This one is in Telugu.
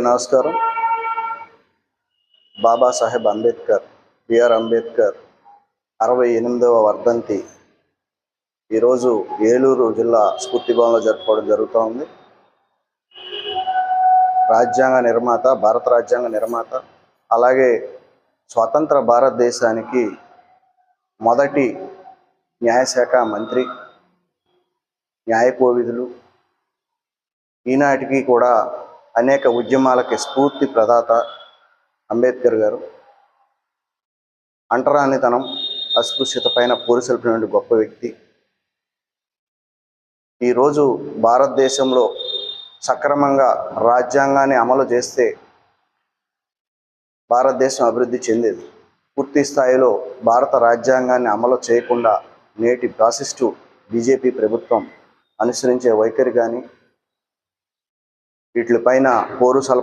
నమస్కారం. బాబాసాహెబ్ అంబేద్కర్ బిఆర్ అంబేద్కర్ అరవై ఎనిమిదవ వర్ధంతి. ఈరోజు ఏలూరు జిల్లా స్ఫూర్తి భవన్లో జరుపుకోవడం జరుగుతూ ఉంది రాజ్యాంగ నిర్మాత భారత రాజ్యాంగ నిర్మాత అలాగే స్వతంత్ర భారతదేశానికి మొదటి న్యాయశాఖ మంత్రి న్యాయకోవిధులు ఈనాటికి కూడా అనేక ఉద్యమాలకి స్ఫూర్తి ప్రదాత అంబేద్కర్ గారు. అంటరానితనం అస్పృశ్యత పైన పోరుసెల్పినటువంటి గొప్ప వ్యక్తి. ఈరోజు భారతదేశంలో సక్రమంగా రాజ్యాంగాన్ని అమలు చేస్తే భారతదేశం అభివృద్ధి చెందేది. పూర్తి స్థాయిలో భారత రాజ్యాంగాన్ని అమలు చేయకుండా నేటి ప్రాసిస్టు బీజేపీ ప్రభుత్వం అనుసరించే వైఖరి కానీ వీటిపైన పోరు సల